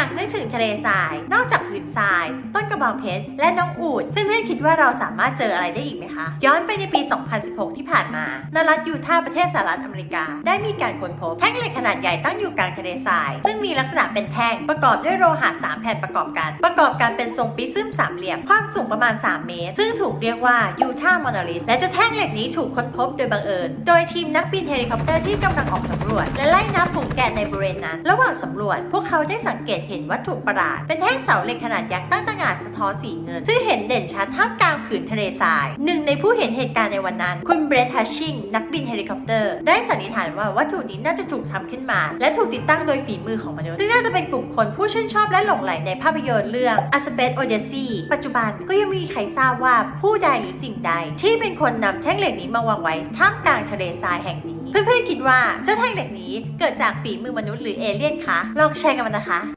ากนึกถึงทะเลทราย นอกจากผืนทราย ต้นกระบองเพชรและน้องอูดเพื่อนๆคิดว่าเราสามารถเจออะไรได้อีกไหมคะ ย้อนไปในปี 2016 ที่ผ่าน มาในรัฐยูทาห์ประเทศสหรัฐอเมริกา ได้มีการค้นพบแท่งเหล็กขนาดใหญ่ตั้งอยู่กลางทะเลทราย ซึ่งมีลักษณะเป็นแท่งประกอบด้วยโลหะสามแผ่นประกอบกัน ประกอบกันเป็นทรงปิซึมสามเหลี่ยม ความสูงประมาณ 3 เมตร ซึ่งถูกเรียกว่ายูทาห์มอนอลิสและจ้าแท่งเหล็กนี้ถูกค้นพบโดยบังเอิญ โดยทีมนักบินเฮลิคอปเตอร์ที่กำลังออกสำรวจ และไล่นับฝูงแกะในบริเวณนั้น ระหว่างสำรวจ พวกเขาได้สังเกตเห็นวัตถุประหลาด เป็นแท่งเสาเหล็กขนาดยักษ์ตั้งตระหง่านสะท้อนสีเงิน ซึ่งเห็นเด่นชัดท่ามกลางผืนทะเลทราย หนึ่งในผู้เห็นเหตุการณ์ในวันนั้น คุณเบรดฮัชชิงนักบินเฮลิคอปเตอร์ ได้สันนิษฐานว่าวัตถุนี้น่าจะถูกทำขึ้นมา และถูกติดตั้งโดยฝีมือของมนุษย์ซึ่งน่าจะเป็นกลุ่มคนผู้ชื่นชอบและหลงไหลในภาพยนตร์เรื่อง A Space Odyssey ปัจจุบันก็ยังมีใครทราบว่าผู้ใดหรือสิ่งใด ที่เป็นคนนำแท่งเหล็กนี้มาวางไว้ท่ามกลางทะเลทรายแห่งนี้ เพื่อนๆคิดว่าเจ้าแท่งเหล็กนี้เกิดจากฝีมือมนุษย์หรือเอเลี่ยนคะลองแชร์กันมานะคะ